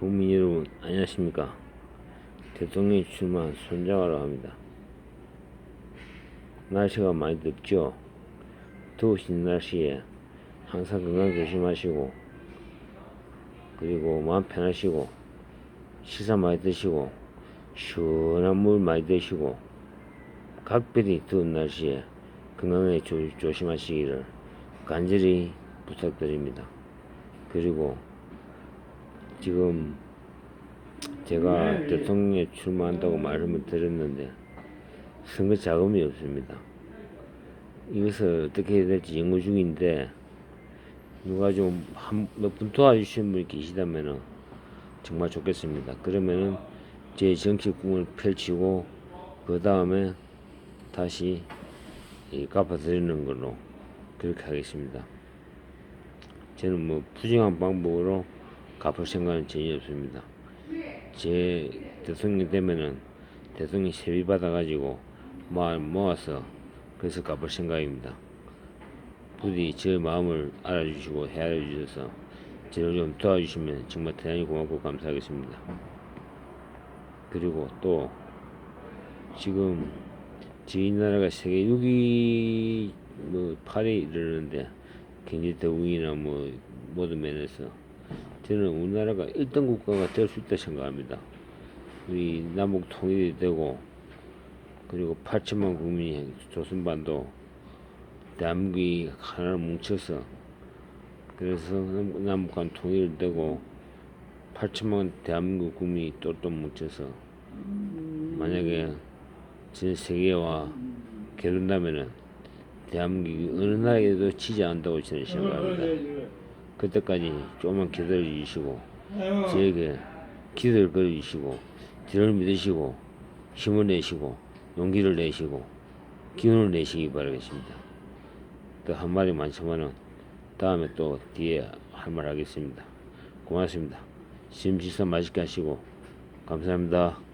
국민 여러분 안녕하십니까? 대통령이 출마한 손장하러 합니다. 날씨가 많이 덥죠? 더우신 날씨에 항상 건강 조심하시고 그리고 마음 편하시고 식사 많이 드시고 시원한 물 많이 드시고 각별히 더운 날씨에 건강에 조, 조심하시기를 간절히 부탁드립니다. 그리고 지금 제가 대통령에 출마한다고 말씀을 드렸는데 선거 자금이 없습니다. 이것을 어떻게 해야 될지 연구 중인데 누가 좀몇분 도와주시는 분이 계시다면은 정말 좋겠습니다. 그러면은 제 정치 꿈을 펼치고 그 다음에 다시 이 갚아드리는 걸로 그렇게 하겠습니다. 저는 뭐 부정한 방법으로 갚을 생각은 전혀 없습니다. 제 대통령 되면은 대통령 세비 받아가지고 마 모아서 그래서 갚을 생각입니다. 부디 제 마음을 알아주시고 헤아려 주셔서 저를 좀 도와주시면 정말 대단히 고맙고 감사하겠습니다. 그리고 또 지금 저희 나라가 세계 6위 뭐 8위 이러는데 경제 대국이나 뭐 모든 면에서 저는 우리나라가 1등 국가가 될 수 있다 생각합니다. 우리 남북 통일이 되고 그리고 8천만 국민이 조선반도 대한민국이 하나로 뭉쳐서 그래서 남- 남북한 통일이 되고 8천만 대한민국 국민이 똘똘 뭉쳐서 만약에 전 세계와 겨룬다면은 대한민국이 어느 나라에도 지지 않는다고 저는 생각합니다. 그때까지 조금만 기다려 주시고 저에게 기도를 걸어 주시고 저를 믿으시고 힘을 내시고 용기를 내시고 기운을 내시기 바라겠습니다. 또한 말이 많지만은 다음에 또 뒤에 할 말 하겠습니다. 고맙습니다. 식사 맛있게 하시고 감사합니다.